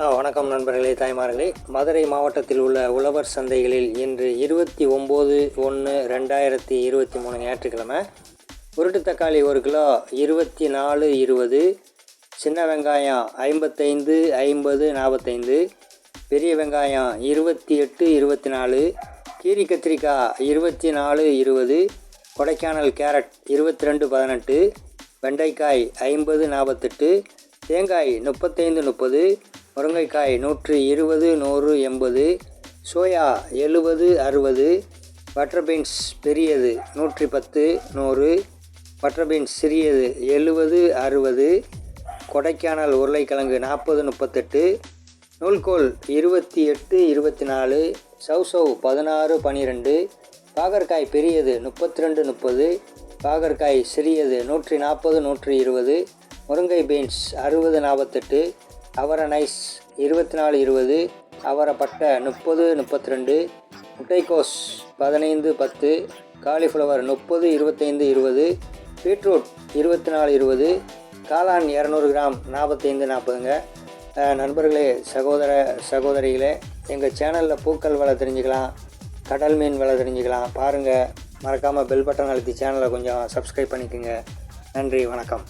ஆ, வணக்கம் நண்பர்களே தாய்மார்களே. மதுரை மாவட்டத்தில் உள்ள உழவர் சந்தைகளில் இன்று இருபத்தி ஒம்பது ஒன்று ரெண்டாயிரத்தி இருபத்தி மூணு ஞாயிற்றுக்கிழமை. உருட்டு தக்காளி ஒரு கிலோ இருபத்தி நாலு இருபது சின்ன வெங்காயம் ஐம்பத்தைந்து ஐம்பது நாற்பத்தைந்து பெரிய வெங்காயம் இருபத்தி எட்டு இருபத்தி நாலு கீரி கத்திரிக்காய் இருபத்தி நாலு இருபது கொடைக்கானல் கேரட் இருபத்தி ரெண்டு பதினெட்டு வெண்டைக்காய் ஐம்பது நாற்பத்தெட்டு தேங்காய் முப்பத்தைந்து முப்பது முருங்கைக்காய் நூற்றி இருபது நூறு எண்பது சோயா எழுபது அறுபது பட்டர் பீன்ஸ் பெரியது நூற்றி பத்து நூறு பட்டர் பீன்ஸ் சிறியது எழுபது அறுபது கொடைக்கானல் உருளைக்கிழங்கு நாற்பது முப்பத்தெட்டு நூல்கோல் இருபத்தி எட்டு இருபத்தி நாலு சௌசௌ பதினாறு பன்னிரெண்டு பாகற்காய் பெரியது முப்பத்தி ரெண்டு முப்பது பாகற்காய் சிறியது நூற்றி நாற்பது நூற்றி இருபது முருங்கை பீன்ஸ் அறுபது நாற்பத்தெட்டு அவரை நைஸ். இருபத்தி நாலு இருபது. அவரை பட்டை முப்பது முப்பத்தி ரெண்டு முட்டைக்கோஸ் பதினைந்து பத்து. காலிஃப்ளவர் முப்பது இருபத்தைந்து இருபது. பீட்ரூட் இருபத்தி நாலு இருபது. காளான் இரநூறு கிராம் நாற்பத்தைந்து நாற்பதுங்க. நண்பர்களே சகோதர சகோதரிகளே எங்கள் சேனலில் பூக்கள் வலை தெரிஞ்சுக்கலாம் கடல் மீன் வலை தெரிஞ்சுக்கலாம். பாருங்கள் மறக்காமல் பெல் பட்டன் அழுத்தி சேனலை கொஞ்சம் சப்ஸ்கிரைப் பண்ணிக்கோங்க. நன்றி வணக்கம்.